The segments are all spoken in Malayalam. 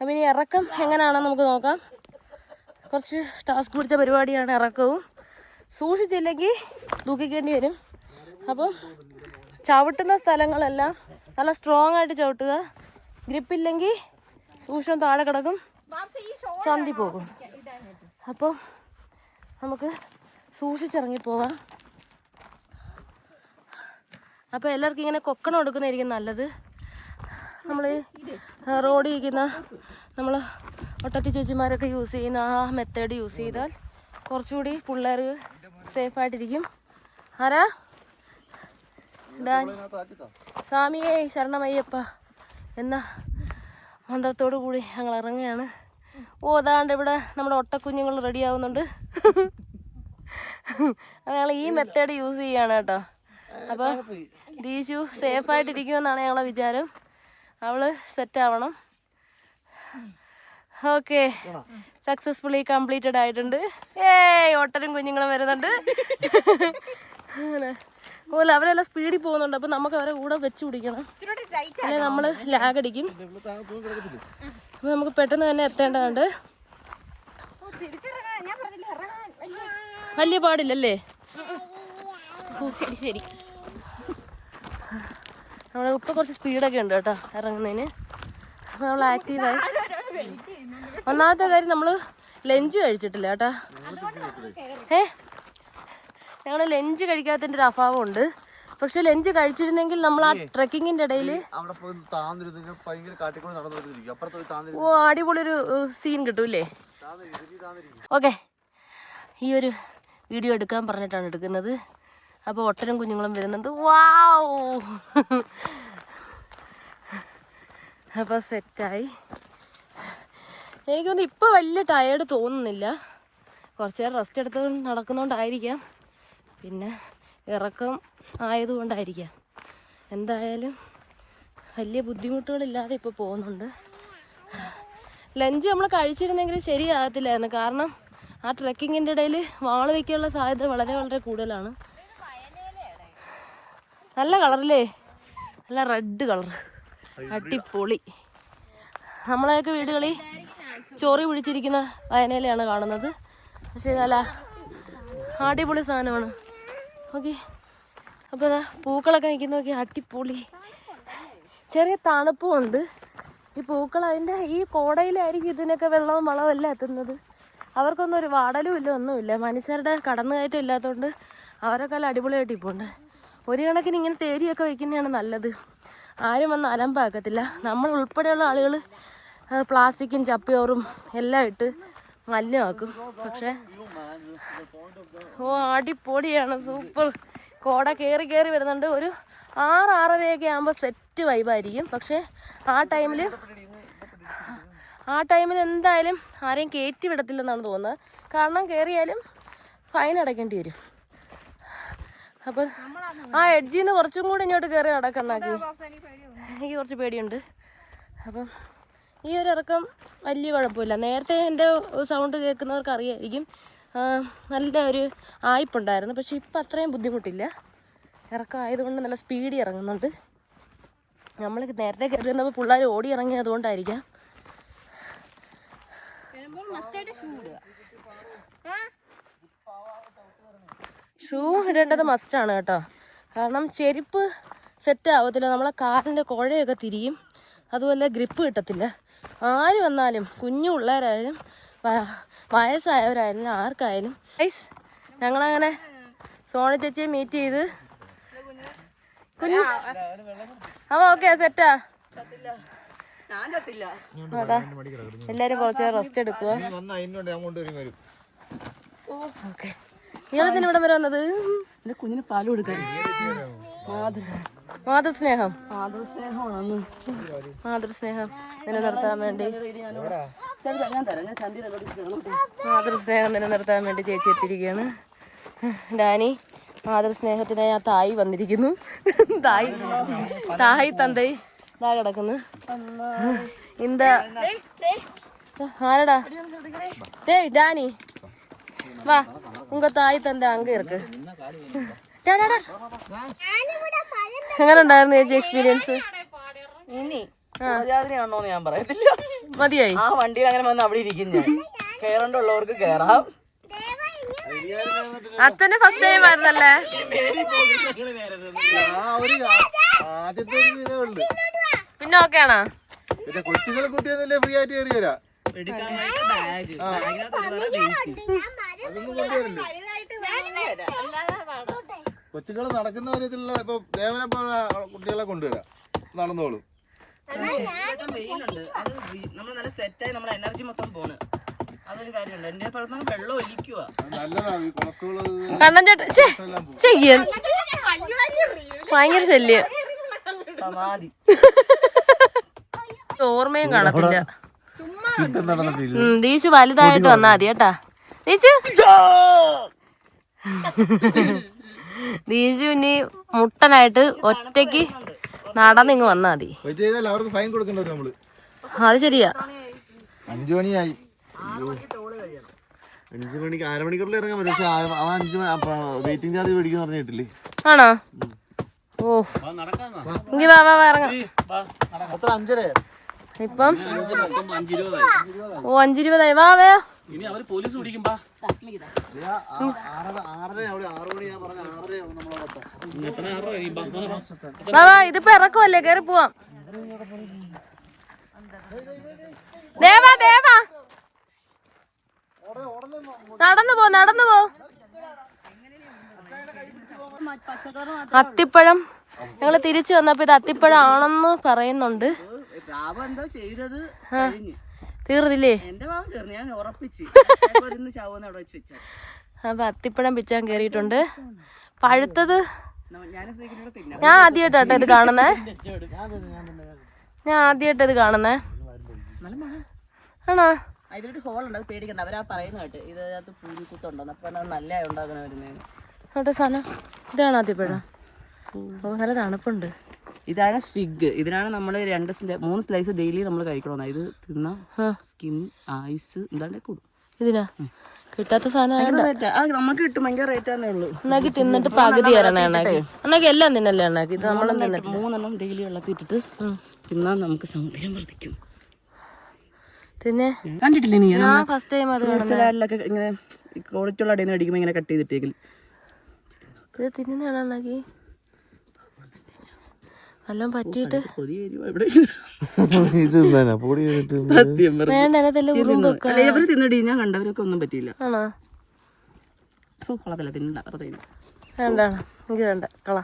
അപ്പം ഇനി ഇറക്കം എങ്ങനെയാണെന്ന് നമുക്ക് നോക്കാം. കുറച്ച് ടാസ്ക് പിടിച്ച പരിപാടിയാണ് ഇറക്കവും. സൂക്ഷിച്ചില്ലെങ്കിൽ തൂക്കിക്കേണ്ടി വരും. അപ്പം ചവിട്ടുന്ന സ്ഥലങ്ങളെല്ലാം നല്ല സ്ട്രോങ് ആയിട്ട് ചവിട്ടുക. ഗ്രിപ്പില്ലെങ്കിൽ സൂക്ഷ്മം താഴെ കിടക്കും. ചന്തി പോകും. അപ്പോൾ നമുക്ക് സൂക്ഷിച്ചിറങ്ങി പോവാം. അപ്പോൾ എല്ലാവർക്കും ഇങ്ങനെ കൊക്കണം എടുക്കുന്നതായിരിക്കും നല്ലത്. നമ്മൾ റോഡിൽ ഇരിക്കുന്ന നമ്മൾ ഒട്ടത്തി ചേച്ചിമാരൊക്കെ യൂസ് ചെയ്യുന്ന ആ മെത്തേഡ് യൂസ് ചെയ്താൽ കുറച്ചുകൂടി പിള്ളേർ സേഫായിട്ടിരിക്കും ആരാ? ഡാൻ സ്വാമിയെ ശരണമയ്യപ്പ. എന്ന മന്ത്രത്തോടു കൂടി ഞങ്ങൾ ഇറങ്ങുകയാണ്. ഓ അതാണ്ട് ഇവിടെ നമ്മുടെ ഒട്ടക്കുഞ്ഞുങ്ങൾ റെഡി ആവുന്നുണ്ട്. ഞങ്ങൾ ഈ മെത്തേഡ് യൂസ് ചെയ്യാണ് കേട്ടോ. അപ്പോൾ ദീശു സേഫായിട്ടിരിക്കുമെന്നാണ് ഞങ്ങളെ വിചാരം. അവൾ സെറ്റ് ആവണം. ഓക്കെ സക്സസ്ഫുള്ളി കംപ്ലീറ്റഡ് ആയിട്ടുണ്ട്. ഏ ഓട്ടരും കുഞ്ഞുങ്ങളും വരുന്നുണ്ട്. അതുപോലെ അവരെല്ലാം സ്പീഡിൽ പോകുന്നുണ്ട്. അപ്പൊ നമുക്ക് അവരെ കൂടെ വെച്ച് പിടിക്കണം. അല്ലെ നമ്മൾ ലാഗ് അടിക്കും. അപ്പൊ നമുക്ക് പെട്ടെന്ന് തന്നെ എത്തേണ്ടതുണ്ട്. വലിയ പാടില്ലല്ലേ? ശരി ശരി. നമ്മുടെ ഇപ്പം കുറച്ച് സ്പീഡൊക്കെ ഉണ്ട് കേട്ടോ ഇറങ്ങുന്നതിന്. നമ്മൾ ആക്റ്റീവായി ഒന്നാമത്തെ കാര്യം നമ്മൾ ലഞ്ച് കഴിച്ചിട്ടില്ല കേട്ടോ. ഏ? ഞങ്ങൾ ലഞ്ച് കഴിക്കാത്തതിന്റെ ഒരു അഭാവമുണ്ട് പക്ഷെ ലഞ്ച് കഴിച്ചിരുന്നെങ്കിൽ നമ്മൾ ആ ട്രക്കിങ്ങിന്റെ ഇടയിൽ ഓ അടിപൊളി ഒരു സീൻ കിട്ടൂല്ലേ? ഓക്കെ. ഈ ഒരു വീഡിയോ എടുക്കാൻ പറഞ്ഞിട്ടാണ് എടുക്കുന്നത്. അപ്പോൾ ഒട്ടനും കുഞ്ഞുങ്ങളും വരുന്നുണ്ട്. വാവ് അപ്പോൾ സെറ്റായി. എനിക്കൊന്നും ഇപ്പോൾ വലിയ ടയേർഡ് തോന്നുന്നില്ല. കുറച്ച് നേരം റെസ്റ്റ് എടുത്ത് നടക്കുന്നതുകൊണ്ടായിരിക്കാം പിന്നെ ഇറക്കം ആയതുകൊണ്ടായിരിക്കാം. എന്തായാലും വലിയ ബുദ്ധിമുട്ടുകളില്ലാതെ ഇപ്പോൾ പോകുന്നുണ്ട്. ലഞ്ച് നമ്മൾ കഴിച്ചിരുന്നെങ്കിൽ ശരിയാകത്തില്ലായിരുന്നു. കാരണം ആ ട്രെക്കിങ്ങിന്റെ ഇടയിൽ വാൾ വയ്ക്കാനുള്ള സാധ്യത വളരെ വളരെ കൂടുതലാണ്. നല്ല കളറല്ലേ? നല്ല റെഡ് കളർ. അടിപൊളി. നമ്മളെയൊക്കെ വീടുകളിൽ ചോറി പിടിച്ചിരിക്കുന്ന വയനയിലാണ് കാണുന്നത്. പക്ഷേ നല്ല അടിപൊളി സാധനമാണ്. ഓക്കെ. അപ്പോൾ ഇതാ പൂക്കളൊക്കെ നിൽക്കുന്ന നോക്കി അടിപൊളി. ചെറിയ തണുപ്പും ഉണ്ട്. ഈ പൂക്കൾ അതിന്റെ ഈ കോടയിലായിരിക്കും ഇതിനൊക്കെ വെള്ളവും വളവും എല്ലാം എത്തുന്നത്. അവർക്കൊന്നും ഒരു വാടലും ഇല്ല ഒന്നുമില്ല. മനുഷ്യരുടെ കടന്നുകയറ്റം ഇല്ലാത്തതുകൊണ്ട് അവരൊക്കെ അടിപൊളിയായിട്ട് ഇപ്പോൾ ഉണ്ട് ഒരു കണക്കിന് ഇങ്ങനെ തേരിയൊക്കെ വെക്കുന്നതാണ് നല്ലത്. ആരും വന്ന് അലമ്പാക്കത്തില്ല. നമ്മൾ ഉൾപ്പെടെയുള്ള ആളുകൾ പ്ലാസ്റ്റിക്കും ചപ്പിയോറും എല്ലാം ഇട്ട് മലിനമാക്കും. പക്ഷേ ഓ അടിപൊളിയാണ്. സൂപ്പർ. കോട കയറി കയറി വരുന്നുണ്ട്. ഒരു ആറ് ആറരയൊക്കെ ആകുമ്പോൾ സെറ്റ് വൈബായിരിക്കും. പക്ഷേ ആ ടൈമിൽ ആ ടൈമിൽ എന്തായാലും ആരെയും കയറ്റി വിടത്തില്ലെന്നാണ് തോന്നുന്നത്. കാരണം കയറിയാലും ഫൈൻ അടയ്ക്കേണ്ടി വരും. അപ്പോൾ ആ എഡ്ജിന്ന് നിന്ന് കുറച്ചും കൂടി ഇങ്ങോട്ട് കയറി നടക്കണ്ണാക്കി. എനിക്ക് കുറച്ച് പേടിയുണ്ട്. അപ്പം ഈ ഒരു ഇറക്കം വലിയ കുഴപ്പമില്ല. നേരത്തെ എന്റെ സൗണ്ട് കേൾക്കുന്നവർക്ക് അറിയായിരിക്കും. നല്ല ഒരു ആയിപ്പുണ്ടായിരുന്നു പക്ഷെ ഇപ്പം അത്രയും ബുദ്ധിമുട്ടില്ല. ഇറക്കം ആയതുകൊണ്ട് നല്ല സ്പീഡ് ഇറങ്ങുന്നുണ്ട്. നമ്മൾ നേരത്തെ കയറി വന്നപ്പോൾ പിള്ളേർ ഓടി ഇറങ്ങി അതുകൊണ്ടായിരിക്കാം ഷൂ ഇടേണ്ടത് ആണ് കേട്ടോ. കാരണം ചെരുപ്പ് സെറ്റ് ആവത്തില്ല. നമ്മളെ കാലിന്റെ കുഴയൊക്കെ തിരിയും. അതുപോലെ ഗ്രിപ്പ് കിട്ടത്തില്ല. ആര് വന്നാലും കുഞ്ഞു പിള്ളേരായാലും വയസ്സായവരായാലും ആർക്കായാലും. ഐസ് ഞങ്ങളങ്ങനെ സോണി ചേച്ചിയെ മീറ്റ് ചെയ്ത് കുഞ്ഞു അവ ഓക്കെ സെറ്റാ അതാ. എല്ലാരും കുറച്ച് റെസ്റ്റ് എടുക്കുക ഓക്കെ നിങ്ങളെന്തിനു ഇവിടെ വരെ വന്നത്? എന്റെ കുഞ്ഞിന് പാൽ കൊടുക്കാൻ. മാതൃസ്നേഹം. മാതൃസ്നേഹം നിലനിർത്താൻ വേണ്ടി. മാതൃസ്നേഹം നിലനിർത്താൻ വേണ്ടി ചേച്ചി എത്തിയിരിക്കുകയാണ്. ഡാനി മാതൃസ്നേഹത്തിനെ ആ തായി വന്നിരിക്കുന്നു. തായി തായി തന്തൈ താഴെ കിടക്കുന്നു. ഇന്ത ആരടാ? ഡാനി. வா உங்க தாய் தந்தை அங்க இருக்கு டா, டா, டா. എങ്ങനെ ഉണ്ടായിരുന്നു ചേച്ചി എക്സ്പീരിയൻസ് ഇനി ആണോന്ന് ഞാൻ പറയത്തില്ല മതിയായി ആ വണ്ടിയിൽ അങ്ങനെ വന്ന് അവിടെ ഇരിക്കും ഞാൻ കേറണ്ടുള്ളവർക്ക് കേറാം അച്ഛന്റെ ഫസ്റ്റ് ടൈം ആയിരുന്നല്ലേ ആ ഒരു ആദ്യത്തെ ഒരു ഇതേ ഉള്ളു പിന്നെ ഓക്കെ ആണോ പിന്നെ കൊച്ചുങ്ങളെ കുട്ടിയൊന്നുമില്ലേ ഫ്രീ ആയിട്ട് കയറി തരാം കൊച്ചുങ്ങൾ നടക്കുന്ന കാര്യത്തിലുള്ള ഇപ്പൊ ദേവനെ പോലെ കുട്ടികളെ കൊണ്ടുവരാം. നടന്നോളൂ. വെയിലുണ്ട്. അത് നമ്മൾ നല്ല സെറ്റായി എനർജി മൊത്തം പോണ്. അതൊരു കാര്യമുണ്ട്. എന്റെ വെള്ളം ഒലിക്കുക ഭയങ്കര ശല്യം. ഓർമ്മയും കാണത്തില്ല. ദീശു വലുതായിട്ട് വന്നാ മതി കേട്ടാ. ദീശു ദീശു ഇനി മുട്ടനായിട്ട് ഒറ്റയ്ക്ക് നടന്നിങ്ങ് വന്നാ മതി. അവർക്ക് ഫൈൻ കൊടുക്കേണ്ടി നമ്മൾ. അത് ശരിയാ. അഞ്ചു മണിയായി. അഞ്ചു മണിക്ക് അര മണിക്കൂറിൽ ഇറങ്ങാൻ പറ്റും. പക്ഷെ ആ- അവൻ അഞ്ചു വെയിറ്റിംഗ് ചാർജ് മേടിക്കുന്ന പറഞ്ഞിട്ടില്ലേ? ആണോ? ഓ. എങ്കി വാ വാ വാ ഇറങ്ങാം. എത്ര അഞ്ചര ഇപ്പം ഓ അഞ്ചിരുപതായി. വാ വേ. ഇനി അവർ പോലീസ് കഴിയുമ്പോ വാ. വാ ഇതിപ്പോ ഇറക്കുമല്ലേ കേറി പോവാം. ദേവാ ദേവാ. നടന്നു പോ നടന്നു പോ. അത്തിപ്പഴം. ഞങ്ങൾ തിരിച്ചു വന്നപ്പോ ഇത് അത്തിപ്പഴം ആണെന്ന് പറയുന്നുണ്ട്. പാപം എന്തോ ചെയ്തത് കഴിഞ്ഞു. തീർന്നില്ലേ? എന്റെ പാവം തീർന്നു ഞാൻ ഉറപ്പിച്ച്. ഇന്ന് ചാവുന്ന അവിടെ വെച്ച് വെച്ചാൽ അപ്പൊ അത്തിപ്പഴം പിച്ചാൻ കേറിയിട്ടുണ്ട്. പഴുത്തത്? ഞാൻ ആദ്യമായിട്ടാട്ടോ ഇത് കാണുന്നേ. ഞാൻ ആദ്യമായിട്ട് ഇത് കാണുന്നേ. ആണോ? അതിലൊരു ഹോൾ ഉണ്ട് അത് പേടിക്കണ്ട. അവരാ പറയുന്ന കേട്ട്. ഇതിനകത്ത് പൂരി കുത്തുണ്ടോ അപ്പൊ നല്ല ഉണ്ടാകണ വരുന്നേ. സാധനം. ഇതാണ് ആദ്യപ്പഴം ഓ നല്ല തണുപ്പുണ്ട്. ഇതാണ് ഫിഗ്. ഇതിനാണ് നമ്മൾ രണ്ട് മൂന്ന് സ്ലൈസ് ഡെയിലി നമ്മൾ കഴിക്കണമെന്ന് ഇത് തിന്ന. സ്കിൻ ആയുസ് എന്താണ്ട് കൂടും. ഇതിനാ? കിട്ടാത്ത സാധനം നമുക്ക് കിട്ടും. ഭയങ്കര റേറ്റ് ആണേ ഉള്ളൂ. അണ്ണാക്കി തിന്നിട്ട് പകുതി തരണേ അണ്ണാക്കി അണ്ണാക്കി എല്ലാം തിന്നല്ലേ അണ്ണാക്കി ഇത് നമ്മളും തിന്നിട്ട് മൂന്നെണ്ണം ഡെയിലി വെള്ളത്തിട്ടിട്ട് തിന്നാൽ നമുക്ക് സൗന്ദര്യം വർദ്ധിക്കും. പിന്നെ കണ്ടിട്ടില്ലേ നീ? ഫസ്റ്റ് ടൈം അത് സലാഡിലൊക്കെ ഇങ്ങനെ ക്വാളിറ്റി ഉള്ള അടിയിൽ അടിക്കുമ്പോൾ ഇങ്ങനെ കട്ട് ചെയ്തിട്ടേക്കിൽ ഇത് തിന്നുന്നതാണ് അണ്ണാക്കി എല്ലാം പറ്റിയിട്ട്. കൊതി വരുവാ ഇവിടെ ഇത് തന്നെ പൊടി. വേണ്ട അതിനകത്തെല്ലാം ഉറുമ്പൊക്കെ ഇവർ തിന്നടി ഞാൻ കണ്ടവരൊക്കെ ഒന്നും പറ്റിയില്ല. ആണോ? ഫു, കൊള്ളത്തില്ല തിന്നണ്ട വെറുതെ തിന്നു. വേണ്ട എനിക്ക് വേണ്ട കള.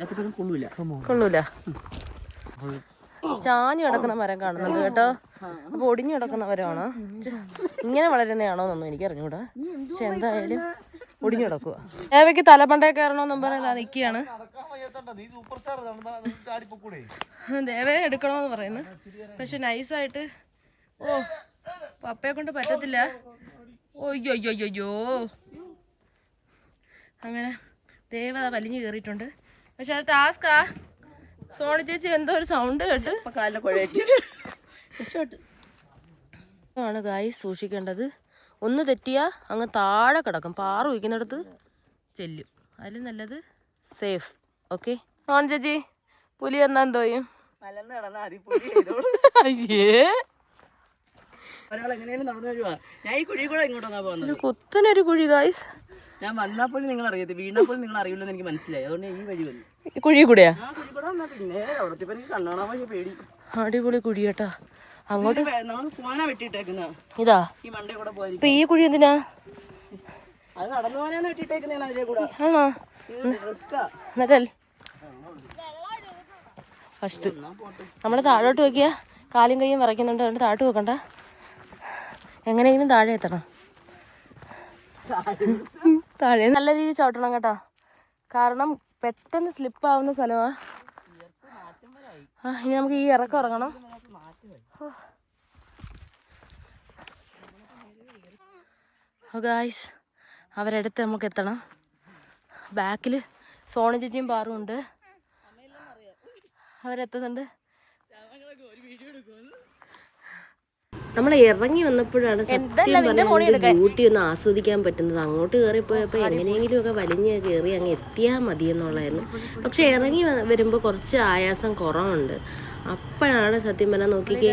ഏത്തപ്പഴം കൊള്ളൂല. കൊള്ളൂല. ചാഞ്ഞു കിടക്കുന്ന മരം കാണുന്നുണ്ട് കേട്ടോ. അപ്പൊ ഒടിഞ്ഞു കിടക്കുന്ന മരമാണോ? ഇങ്ങനെ വളരുന്നതാണോ എന്നൊന്നും എനിക്ക് അറിഞ്ഞൂടാ. പക്ഷെ എന്തായാലും ഒടിഞ്ഞു കിടക്കുക ഏവയ്ക്ക് തലപ്പണ്ടേ കയറണമെന്നും പറയുന്നത് നിൽക്കുകയാണ് ദേവേ എടുക്കണമെന്ന് പറയുന്നു. പക്ഷെ നൈസായിട്ട് ഓ പപ്പയെ കൊണ്ട് പറ്റത്തില്ല. ഓയ്യോ അയ്യോ അയ്യോ അയ്യോ അങ്ങനെ ദേവത വലിഞ്ഞു കയറിയിട്ടുണ്ട്. പക്ഷെ അത് ടാസ്കാ സോണി ചേച്ചി എന്തോ ഒരു സൗണ്ട് കേട്ട്. ആണ് ഗായി സൂക്ഷിക്കേണ്ടത്. ഒന്ന് തെറ്റിയാ അങ്ങ് താഴെ കിടക്കും. പാറ വയ്ക്കുന്നിടത്ത് ചെല്ലും. അതിൽ നല്ലത് സേഫ് ഓക്കെ. ഓൺ ചേച്ചി പുലി എന്നാ എന്തോ ചെയ്യും? മലന്ന് കിടന്ന അയ്യേ. ഒരാൾ എങ്ങനെയാലും നടന്നു വരുവാ. ഞാൻ ഈ കുഴി കൂടെ ഇങ്ങോട്ടാ പോകുന്നത് ഒരു കുത്തനൊരു കുഴി ഗായ്സ് ഞാൻ വന്നാ പോലും നിങ്ങൾ അറിയത്തില്ല വീണാൽ പോലും നിങ്ങൾ അറിയില്ലെന്ന് എനിക്ക് മനസ്സിലായി. അതുകൊണ്ട് ഈ വഴി വന്നു. കുഴി കൂടെയാ? ആ കുഴി കൂടെ വന്നാ പിന്നെ വലിയ പേടി. അടിപൊളി കുഴി കേട്ടാ. അങ്ങോട്ട്. ഇത് ഈ മണ്ടേ കൂടെ പോയി ഇപ്പൊ ഈ കുഴി എന്തിനാ? അത് നടന്നു പോകാനാണ് വെട്ടിയിട്ടേക്കുന്നതാണ് അതിലെ കൂടെ. ആണോ? ഫസ്റ്റ്. നമ്മൾ താഴോട്ട് നോക്കിയാൽ കാലും കൈയും വിറയ്ക്കുന്നുണ്ട് അതുകൊണ്ട് താഴോട്ട് വെക്കണ്ട എങ്ങനെയെങ്കിലും താഴെ എത്തണം. താഴെ. നല്ല രീതിയിൽ ചവിട്ടണം കേട്ടോ. കാരണം പെട്ടെന്ന് സ്ലിപ്പ് ആവുന്ന സ്ഥലമാ ആ ഇനി നമുക്ക് ഈ ഇറക്കം ഇറങ്ങണം. അവരടുത്ത് നമുക്ക് എത്തണം. ബാക്കിൽ സോണി ചേച്ചിയും പാറും ഉണ്ട്. അവരെത്തുന്നുണ്ട്. നമ്മൾ ഇറങ്ങി വന്നപ്പോഴാണ് ബ്യൂട്ടി ഒന്ന് ആസ്വദിക്കാൻ പറ്റുന്നത്. അങ്ങോട്ട് കയറിപ്പോയപ്പോൾ എങ്ങനെയെങ്കിലും ഒക്കെ വലിഞ്ഞ് കയറി അങ്ങ് എത്തിയാൽ മതി എന്നുള്ളായിരുന്നു പക്ഷെ ഇറങ്ങി വരുമ്പോൾ കുറച്ച് ആയാസം കുറവുണ്ട്. അപ്പോഴാണ് സത്യം പറഞ്ഞാൽ നോക്കിക്കേ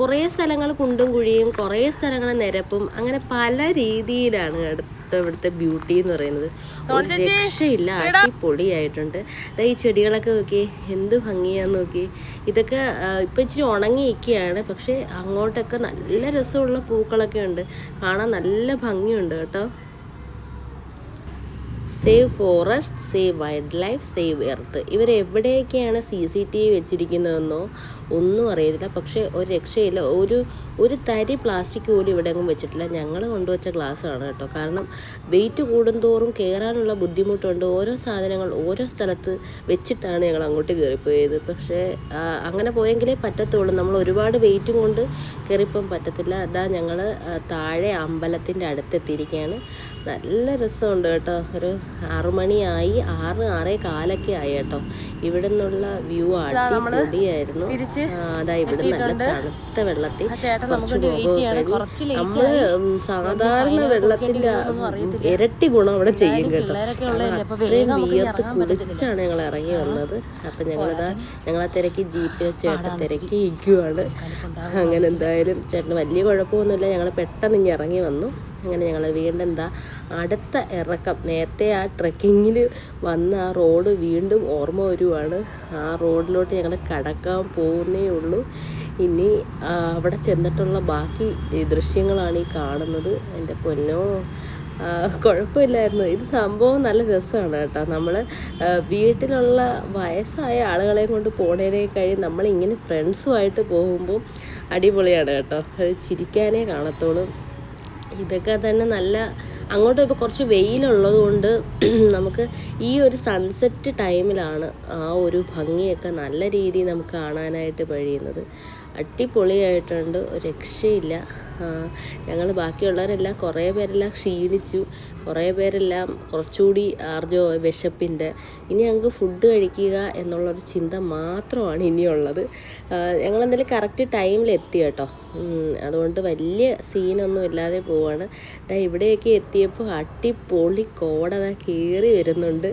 കുറേ സ്ഥലങ്ങൾ കുണ്ടും കുഴിയും കുറേ സ്ഥലങ്ങൾ നിരപ്പും അങ്ങനെ പല രീതിയിലാണ് അടുത്ത ഇവിടുത്തെ ബ്യൂട്ടി എന്ന് പറയുന്നത്. ഒരു രക്ഷയില്ല അടിപൊളിയായിട്ടുണ്ട്. ഈ ചെടികളൊക്കെ നോക്കി എന്ത് ഭംഗിയാന്ന് നോക്കി ഇതൊക്കെ ഇപ്പം ഇപ്പൊ ഉണങ്ങി ഉണങ്ങിയിരിക്കുകയാണ് പക്ഷെ അങ്ങോട്ടൊക്കെ നല്ല രസമുള്ള പൂക്കളൊക്കെ ഉണ്ട്. കാണാൻ നല്ല ഭംഗിയുണ്ട് കേട്ടോ. Save forest save wildlife save earth ഇവർ എവിടെയൊക്കെയാണ് സി സി ടി വി വെച്ചിരിക്കുന്നതെന്നോ ഒന്നും അറിയത്തില്ല. പക്ഷേ ഒരു രക്ഷയില്ല. ഒരു ഒരു തരി പ്ലാസ്റ്റിക് പോലും ഇവിടെ എങ്ങും വെച്ചിട്ടില്ല. ഞങ്ങൾ കൊണ്ടുവച്ച ഗ്ലാസ്സാണ് കേട്ടോ. കാരണം വെയിറ്റ് കൂടുന്തോറും കയറാനുള്ള ബുദ്ധിമുട്ടുണ്ട്. ഓരോ സാധനങ്ങൾ ഓരോ സ്ഥലത്ത് വെച്ചിട്ടാണ് ഞങ്ങൾ അങ്ങോട്ട് കയറിപ്പോയത് പക്ഷേ അങ്ങനെ പോയെങ്കിലേ പറ്റത്തുള്ളൂ. നമ്മൾ ഒരുപാട് വെയിറ്റും കൊണ്ട് കയറിപ്പം പറ്റത്തില്ല. അതാ ഞങ്ങൾ താഴെ അമ്പലത്തിന്റെ അടുത്തെത്തിയിരിക്കുകയാണ് നല്ല രസമുണ്ട് കേട്ടോ. ഒരു ആറു മണിയായി. ആറ് ആറേ കാലൊക്കെ ആയി കേട്ടോ. ഇവിടെ നിന്നുള്ള വ്യൂ അടിപൊളിയായിരുന്നു. അതാ ഇവിടെ നല്ല തണുത്ത വെള്ളത്തിൽ കുറച്ച് നമ്മൾ സാധാരണ വെള്ളത്തിന്റെ ഇരട്ടി ഗുണം അവിടെ ചെയ്യും കേട്ടോ. അത്രയും വിയർത്ത് കുളിച്ചാണ് ഞങ്ങൾ ഇറങ്ങി വന്നത്. അപ്പൊ ഞങ്ങളിതാ ഞങ്ങളെ തിരക്കി ജീപ്പിൽ ചേട്ടൻ തിരക്കി ഇരിക്കുവാണ്. അങ്ങനെ എന്തായാലും ചേട്ടന് വലിയ കുഴപ്പമൊന്നുമില്ല. ഞങ്ങൾ പെട്ടെന്ന് ഇങ്ങനെ ഇറങ്ങി വന്നു. അങ്ങനെ ഞങ്ങൾ വീണ്ടും എന്താ അടുത്ത ഇറക്കം. നേരത്തെ ആ ട്രക്കിങ്ങിൽ വന്ന ആ റോഡ് വീണ്ടും ഓർമ്മ വരുവാണ്. ആ റോഡിലോട്ട് ഞങ്ങൾ കടക്കാൻ പോകുന്നേ ഉള്ളൂ. ഇനി അവിടെ ചെന്നിട്ടുള്ള ബാക്കി ദൃശ്യങ്ങളാണ് ഈ കാണുന്നത്. എന്റെ പൊന്നോ. കുഴപ്പമില്ലായിരുന്നു. ഇത് സംഭവം നല്ല രസമാണ് കേട്ടോ. നമ്മൾ വീട്ടിലുള്ള വയസ്സായ ആളുകളെ കൊണ്ട് പോണേനേക്കായി നമ്മളിങ്ങനെ ഫ്രണ്ട്സുമായിട്ട് പോകുമ്പോൾ അടിപൊളിയാണ് കേട്ടോ. അത് ചിരിക്കാനേ കാണത്തുള്ളൂ. ഇതൊക്കെ തന്നെ നല്ല അങ്ങോട്ട് ഇപ്പോൾ കുറച്ച് വെയിലുള്ളത് കൊണ്ട് നമുക്ക് ഈ ഒരു സൺസെറ്റ് ടൈമിലാണ് ആ ഒരു ഭംഗിയൊക്കെ നല്ല രീതിയിൽ നമുക്ക് കാണാനായിട്ട് കഴിയുന്നത്. അടിപൊളിയായിട്ടുണ്ട്. രക്ഷയില്ല. ഞങ്ങൾ ബാക്കിയുള്ളവരെല്ലാം കുറേ പേരെല്ലാം ക്ഷീണിച്ചു. കുറേ പേരെല്ലാം കുറച്ചുകൂടി ആർജോ വിശപ്പിന്റെ. ഇനി ഞങ്ങൾക്ക് ഫുഡ് കഴിക്കുക എന്നുള്ളൊരു ചിന്ത മാത്രമാണ് ഇനിയുള്ളത്. ഞങ്ങൾ എന്തായാലും കറക്റ്റ് ടൈമിൽ എത്തി കേട്ടോ. അതുകൊണ്ട് വലിയ സീനൊന്നും ഇല്ലാതെ പോവാണ്. ദാ ഇവിടെയൊക്കെ എത്തിയപ്പോൾ അടിപൊളി കോടത കയറി വരുന്നുണ്ട്.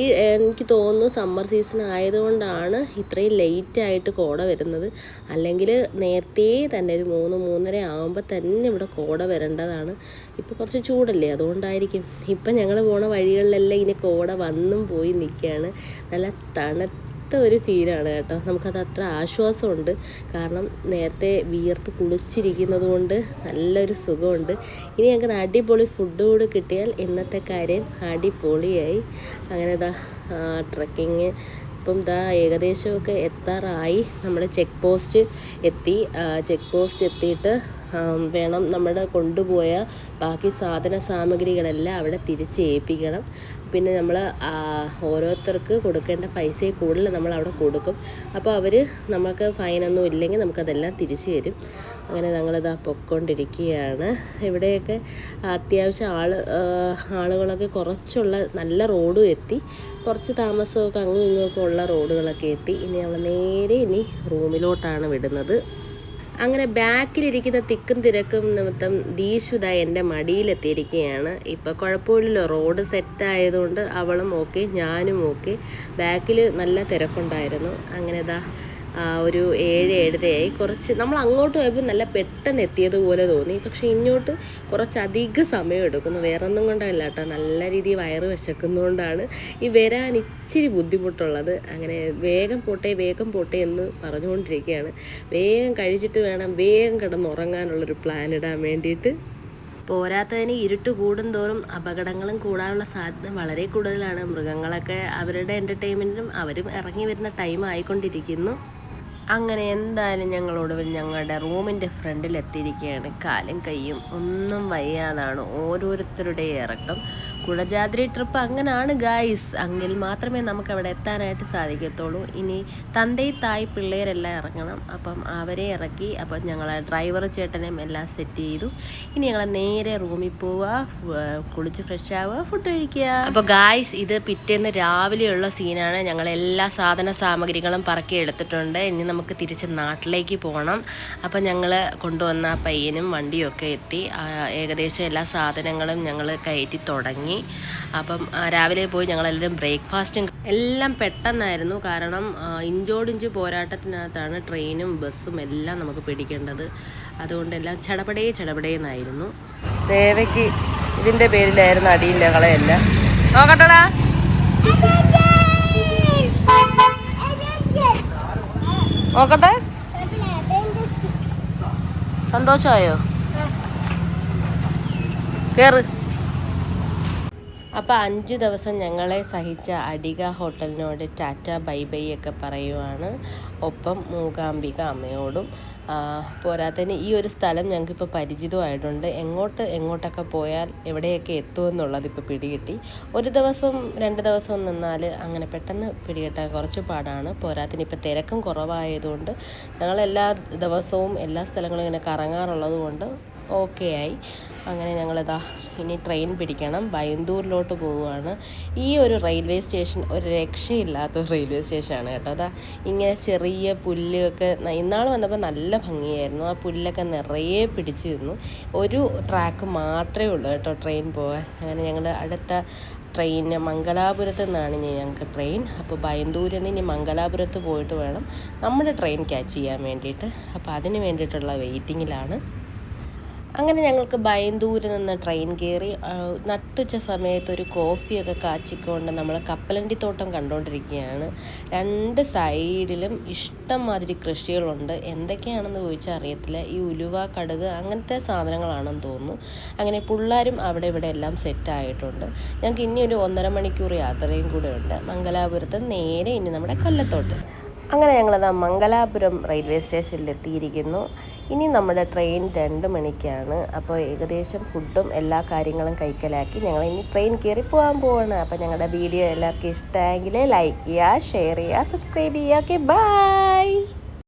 ഈ എനിക്ക് തോന്നുന്നു സമ്മർ സീസൺ ആയതുകൊണ്ടാണ് ഇത്രയും ലേറ്റായിട്ട് കോട വരുന്നത്. അല്ലെങ്കിൽ നേരത്തെ തന്നെ ഒരു മൂന്ന് മൂന്നര ആകുമ്പോൾ തന്നെ ഇവിടെ കോട വരേണ്ടതാണ്. ഇപ്പോൾ കുറച്ച് ചൂടല്ലേ അതുകൊണ്ടായിരിക്കും. ഇപ്പം ഞങ്ങൾ പോണ വഴികളിലെല്ലാം ഇനി കോട വന്നും പോയി നിൽക്കുകയാണ് നല്ല തണുത്ത ഒരു ഫീലാണ് കേട്ടോ. നമുക്കത് അത്ര ആശ്വാസമുണ്ട്. കാരണം നേരത്തെ വിയർത്ത് കുളിച്ചിരിക്കുന്നത് കൊണ്ട് നല്ലൊരു സുഖമുണ്ട്. ഇനി ഞങ്ങൾക്ക് അടിപൊളി ഫുഡ് കൂടി കിട്ടിയാൽ ഇന്നത്തെ കാര്യം അടിപൊളിയായി. അങ്ങനെ ഇതാ ട്രക്കിങ് ഇപ്പം ഇതാ ഏകദേശമൊക്കെ എത്താറായി. നമ്മുടെ ചെക്ക് പോസ്റ്റ് എത്തി. ചെക്ക് പോസ്റ്റ് എത്തിയിട്ട് വേണം നമ്മുടെ കൊണ്ടുപോയ ബാക്കി സാധന സാമഗ്രികളെല്ലാം അവിടെ തിരിച്ച് ഏൽപ്പിക്കണം. പിന്നെ നമ്മൾ ഓരോരുത്തർക്ക് കൊടുക്കേണ്ട പൈസയെ കൂടുതൽ നമ്മൾ അവിടെ കൊടുക്കും. അപ്പോൾ അവർ നമുക്ക് ഫൈനൊന്നും ഇല്ലെങ്കിൽ നമുക്കതെല്ലാം തിരിച്ചു തരും. അങ്ങനെ ഞങ്ങളിതാ പൊക്കൊണ്ടിരിക്കുകയാണ് ഇവിടെയൊക്കെ അത്യാവശ്യം ആൾ ആളുകളൊക്കെ കുറച്ചുള്ള നല്ല റോഡും എത്തി. കുറച്ച് താമസമൊക്കെ അങ്ങും ഇങ്ങുമൊക്കെ ഉള്ള റോഡുകളൊക്കെ എത്തി. ഇനി നമ്മൾ നേരെ ഇനി റൂമിലോട്ടാണ് വിടുന്നത്. അങ്ങനെ ബാക്കിലിരിക്കുന്ന തിക്കും തിരക്കും നിമിത്തം ദീശുത എന്റെ മടിയിലെത്തിയിരിക്കുകയാണ്. ഇപ്പോൾ കുഴപ്പമില്ലല്ലോ റോഡ് സെറ്റ് ആയതുകൊണ്ട് അവളും ഓക്കെ ഞാനും ഓക്കെ ബാക്കിൽ നല്ല തിരക്കുണ്ടായിരുന്നു. അങ്ങനെ ഇതാ ഒരു ഏഴ് ഏഴരയായി. കുറച്ച് നമ്മൾ അങ്ങോട്ട് പോയപ്പോൾ നല്ല പെട്ടെന്ന് എത്തിയതുപോലെ തോന്നി. പക്ഷേ ഇങ്ങോട്ട് കുറച്ചധികം സമയം എടുക്കുന്നു. വേറെ ഒന്നും കൊണ്ടല്ല കേട്ടോ. നല്ല രീതിയിൽ വയറ് വിശക്കുന്നതുകൊണ്ടാണ് ഈ വരാൻ ഇച്ചിരി ബുദ്ധിമുട്ടുള്ളത്. അങ്ങനെ വേഗം പോട്ടെ വേഗം പോട്ടെ എന്ന് പറഞ്ഞുകൊണ്ടിരിക്കുകയാണ്. വേഗം കഴിച്ചിട്ട് വേണം വേഗം കിടന്നുറങ്ങാനുള്ളൊരു പ്ലാൻ ഇടാൻ വേണ്ടിയിട്ട്. പോരാത്തതിന് ഇരുട്ട് കൂടുന്തോറും അപകടങ്ങളും കൂടാനുള്ള സാധ്യത വളരെ കൂടുതലാണ്. മൃഗങ്ങളൊക്കെ അവരുടെ എന്റർടൈൻമെന്റിനും അവരും ഇറങ്ങി വരുന്ന ടൈം ആയിക്കൊണ്ടിരിക്കുന്നു. അങ്ങനെ എന്തായാലും ഞങ്ങൾ ഒടുവിൽ ഞങ്ങളുടെ റൂമിന്റെ ഫ്രണ്ടിൽ എത്തിയിരിക്കുകയാണ് കാലും കൈയും ഒന്നും വയ്യാതാണ്. ഓരോരുത്തരുടെ ഇറക്കം. കുടജാദ്രി ട്രിപ്പ് അങ്ങനെയാണ് ഗായ്സ് അങ്ങിൽ മാത്രമേ നമുക്ക് അവിടെ എത്താനായിട്ട് സാധിക്കത്തുള്ളൂ. ഇനി തന്തൈ തായ് പിള്ളേരെല്ലാം ഇറങ്ങണം. അപ്പം അവരെ ഇറക്കി അപ്പം ഞങ്ങൾ ഡ്രൈവർ ചേട്ടനെയും എല്ലാം സെറ്റ് ചെയ്തു. ഇനി ഞങ്ങൾ നേരെ റൂമിൽ പോവുക കുളിച്ച് ഫ്രഷ് ആവുക ഫുഡ് കഴിക്കുക. അപ്പോൾ ഗായ്സ് ഇത് പിറ്റേന്ന് രാവിലെയുള്ള സീനാണ് ഞങ്ങൾ എല്ലാ സാധന സാമഗ്രികളും പറക്കി എടുത്തിട്ടുണ്ട്. ഇനി നമുക്ക് തിരിച്ച് നാട്ടിലേക്ക് പോകണം അപ്പം ഞങ്ങൾ കൊണ്ടുവന്ന ആ പയ്യനും വണ്ടിയൊക്കെ എത്തി. ഏകദേശം എല്ലാ സാധനങ്ങളും ഞങ്ങൾ കയറ്റി തുടങ്ങി. അപ്പം രാവിലെ പോയി ഞങ്ങളെല്ലാവരും ബ്രേക്ക്ഫാസ്റ്റും എല്ലാം പെട്ടെന്നായിരുന്നു. കാരണം ഇഞ്ചോടിഞ്ച് പോരാട്ടത്തിനകത്താണ് ട്രെയിനും ബസ്സും എല്ലാം നമുക്ക് പിടിക്കേണ്ടത്. അതുകൊണ്ടെല്ലാം ചടപടേ ചടപടേന്നായിരുന്നു. ദേവയ്ക്ക് ഇതിന്റെ പേരിലായിരുന്നു അടിയും ലഹളയെല്ലാം നോക്കട്ടടാ. നോക്കട്ടെ. സന്തോഷമായോ? കേറ്. അപ്പോൾ അഞ്ച് ദിവസം ഞങ്ങളെ സഹിച്ച അടിക ഹോട്ടലിനോട് ടാറ്റ ബൈ ബൈ ഒക്കെ പറയുവാണ്. ഒപ്പം മൂകാംബിക അമ്മയോടും പോരാത്തതിന് ഈ ഒരു സ്ഥലം ഞങ്ങൾക്കിപ്പോൾ പരിചിതമായിട്ടുണ്ട്. എങ്ങോട്ട് എങ്ങോട്ടൊക്കെ പോയാൽ എവിടെയൊക്കെ എത്തുമെന്നുള്ളത് ഇപ്പോൾ പിടികിട്ടി. ഒരു ദിവസം രണ്ട് ദിവസം നിന്നാൽ അങ്ങനെ പെട്ടെന്ന് പിടികിട്ടാൻ കുറച്ച് പാടാണ്. പോരാത്തിന് ഇപ്പോൾ തിരക്കും കുറവായതുകൊണ്ട് ഞങ്ങൾ എല്ലാ ദിവസവും എല്ലാ സ്ഥലങ്ങളും ഇങ്ങനെ കറങ്ങാറുള്ളത് കൊണ്ട് ഓക്കെ ആയി. അങ്ങനെ ഞങ്ങളിതാ ഇനി ട്രെയിൻ പിടിക്കണം. ബൈന്ദൂരിലോട്ട് പോവുകയാണ്. ഈ ഒരു റെയിൽവേ സ്റ്റേഷൻ ഒരു രക്ഷയില്ലാത്ത ഒരു റെയിൽവേ സ്റ്റേഷനാണ് കേട്ടോ. അതാ ഇങ്ങനെ ചെറിയ പുല്ലൊക്കെ ഇന്നാൾ വന്നപ്പോൾ നല്ല ഭംഗിയായിരുന്നു. ആ പുല്ലൊക്കെ നിറയെ പിടിച്ചിരുന്നു. ഒരു ട്രാക്ക് മാത്രമേ ഉള്ളൂ കേട്ടോ ട്രെയിൻ പോകാൻ അങ്ങനെ ഞങ്ങൾ അടുത്ത ട്രെയിന് മംഗലാപുരത്ത് നിന്നാണ് ഇനി ഞങ്ങൾക്ക് ട്രെയിൻ അപ്പോൾ ബൈന്ദൂരിൽ നിന്ന് ഇനി മംഗലാപുരത്ത് പോയിട്ട് വേണം നമ്മുടെ ട്രെയിൻ ക്യാച്ച് ചെയ്യാൻ വേണ്ടിയിട്ട്. അപ്പോൾ അതിന് വേണ്ടിയിട്ടുള്ള വെയിറ്റിങ്ങിലാണ് അങ്ങനെ ഞങ്ങൾക്ക് ബൈന്ദൂരിൽ നിന്ന് ട്രെയിൻ കയറി നട്ടുച്ച സമയത്ത് ഒരു കോഫിയൊക്കെ കാച്ചിക്കൊണ്ട് നമ്മൾ കപ്പലണ്ടി തോട്ടം കണ്ടുകൊണ്ടിരിക്കുകയാണ് രണ്ട് സൈഡിലും ഇഷ്ടംമാതിരി കൃഷികളുണ്ട്. എന്തൊക്കെയാണെന്ന് ചോദിച്ചാൽ അറിയത്തില്ല. ഈ ഉലുവ കടുക് അങ്ങനത്തെ സാധനങ്ങളാണെന്ന് തോന്നുന്നു. അങ്ങനെ പിള്ളേരും അവിടെ ഇവിടെ എല്ലാം സെറ്റായിട്ടുണ്ട് ഞങ്ങൾക്ക് ഇനി ഒരു ഒന്നര മണിക്കൂർ യാത്രയും കൂടെ ഉണ്ട്. മംഗലാപുരത്ത് നേരെ ഇനി നമ്മുടെ കൊല്ലത്തോട്ട്. അങ്ങനെ ഞങ്ങളത് മംഗലാപുരം റെയിൽവേ സ്റ്റേഷനിൽ എത്തിയിരിക്കുന്നു ഇനി നമ്മുടെ ട്രെയിൻ രണ്ട് മണിക്കാണ്. അപ്പോൾ ഏകദേശം ഫുഡും എല്ലാ കാര്യങ്ങളും കൈക്കലാക്കി ഞങ്ങൾ ഇനി ട്രെയിൻ കയറി പോകാൻ പോവാണ്. അപ്പോൾ ഞങ്ങളുടെ വീഡിയോ എല്ലാവർക്കും ഇഷ്ടമായെങ്കിൽ ലൈക്ക് ചെയ്യുക ഷെയർ ചെയ്യുക സബ്സ്ക്രൈബ് ചെയ്യുക. Okay bye.